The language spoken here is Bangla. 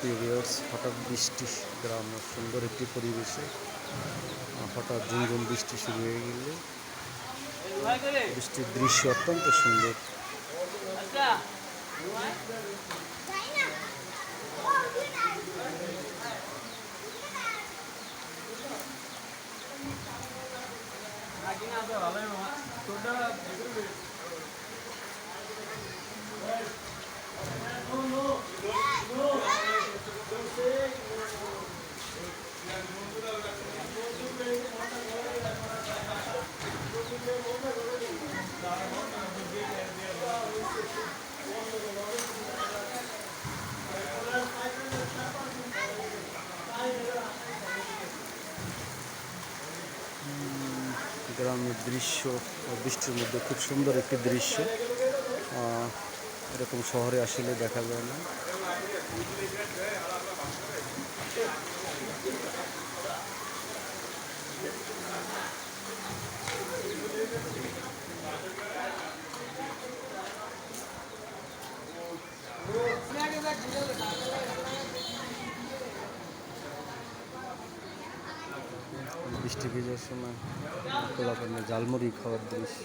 পিরিয়ডস হঠাৎ বৃষ্টি, গ্রাম সুন্দর একটি পরিবেশে হঠাৎ ঝুমঝুম বৃষ্টি শুরু হয়ে গেলে বৃষ্টির দৃশ্য অত্যন্ত সুন্দর। গ্রামের দৃশ্য বৃষ্টির মধ্যে খুব সুন্দর একটি দৃশ্য। এরকম শহরে আসলে দেখা যায় না। বৃষ্টি ভিজার সময় খোলা জালমুড়ি খাওয়ার দৃশ্য।